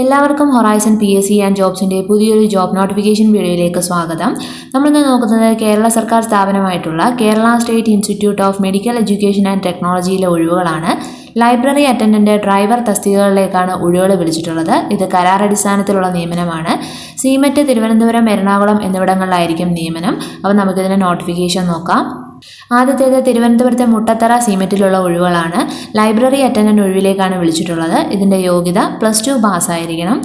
എല്ലാവർക്കും Horizon P S C and ജോബ്സിന്റെ പുതിയൊരു job notification വീഡിയോയിലേക്ക് സ്വാഗതം. നമ്മളിന്ന് നോക്കുന്നത് കേരള സർക്കാർ സ്ഥാപനമായിട്ടുള്ള Kerala state institute of medical education and ടെക്നോളജിയിലെ ഒഴിവുകളാണ്. ലൈബ്രറി അറ്റൻഡന്റ് ഡ്രൈവർ തസ്തികകളിലേക്കാണ് ഒഴിവുകൾ വിളിച്ചിട്ടുള്ളത്. ഇത് കരാറടിസ്ഥാനത്തിലുള്ള നിയമനമാണ്. സീമറ്റ് തിരുവനന്തപുരം എറണാകുളം എന്നിവിടങ്ങളിലായിരിക്കും നിയമനം. അപ്പോൾ നമുക്കിതിന്റെ നോട്ടിഫിക്കേഷൻ നോക്കാം. ആദ്യത്തേത് തിരുവനന്തപുരത്തെ മുട്ടത്തറ സീമെറ്റിലുള്ള ഒഴിവുകളാണ്. ലൈബ്രറി അറ്റൻഡന്റ് ഒഴിവിലേക്കാണ് വിളിച്ചിട്ടുള്ളത്. ഇതിന്റെ യോഗ്യത പ്ലസ് ടു പാസ്സായിരിക്കണം.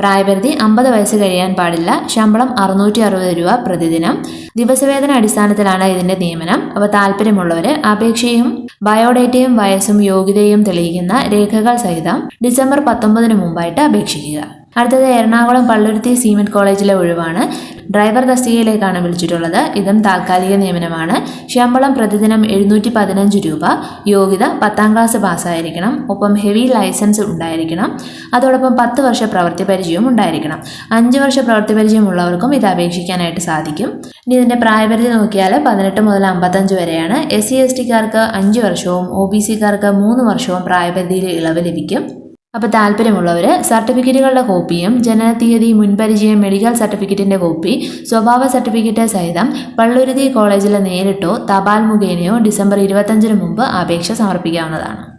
പ്രായപരിധി അമ്പത് വയസ്സ് കഴിയാൻ പാടില്ല. ശമ്പളം അറുന്നൂറ്റി അറുപത് രൂപ പ്രതിദിനം. ദിവസവേതന അടിസ്ഥാനത്തിലാണ് ഇതിന്റെ നിയമനം. അപ്പോൾ താല്പര്യമുള്ളവർ അപേക്ഷയും ബയോഡേറ്റയും വയസ്സും യോഗ്യതയും തെളിയിക്കുന്ന രേഖകൾ സഹിതം ഡിസംബർ പത്തൊമ്പതിന് മുമ്പായിട്ട് അപേക്ഷിക്കുക. അടുത്തത് എറണാകുളം പള്ളുരുത്തി സീമെന്റ് കോളേജിലെ ഒഴിവാണ്. ഡ്രൈവർ തസ്തികയിലേക്കാണ് വിളിച്ചിട്ടുള്ളത്. ഇതും താൽക്കാലിക നിയമനമാണ്. ശമ്പളം പ്രതിദിനം എഴുന്നൂറ്റി പതിനഞ്ച് രൂപ. യോഗ്യത പത്താം ക്ലാസ് പാസ്സായിരിക്കണം. ഒപ്പം ഹെവി ലൈസൻസ് ഉണ്ടായിരിക്കണം. അതോടൊപ്പം പത്ത് വർഷ പ്രവൃത്തി പരിചയവും ഉണ്ടായിരിക്കണം. അഞ്ച് വർഷ പ്രവൃത്തി പരിചയമുള്ളവർക്കും ഇത് അപേക്ഷിക്കാനായിട്ട് സാധിക്കും. ഇനി ഇതിന്റെ പ്രായപരിധി നോക്കിയാൽ പതിനെട്ട് മുതൽ അമ്പത്തഞ്ച് വരെയാണ്. എസ് സി എസ് ടിക്കാർക്ക് അഞ്ച് വർഷവും ഒ ബി സിക്കാർക്ക് മൂന്ന് വർഷവും പ്രായപരിധിയിൽ ഇളവ് ലഭിക്കും. അപ്പോൾ താല്പര്യമുള്ളവർ സർട്ടിഫിക്കറ്റുകളുടെ കോപ്പിയും ജനനത്തീയതി മുൻപരിചയം മെഡിക്കൽ സർട്ടിഫിക്കറ്റിന്റെ കോപ്പി സ്വഭാവ സർട്ടിഫിക്കറ്റ് സഹിതം പള്ളുരുതി കോളേജിൽ നേരിട്ടോ തപാൽ മുഖേനയോ ഡിസംബർ ഇരുപത്തഞ്ചിന് മുമ്പ് അപേക്ഷ സമർപ്പിക്കാവുന്നതാണ്.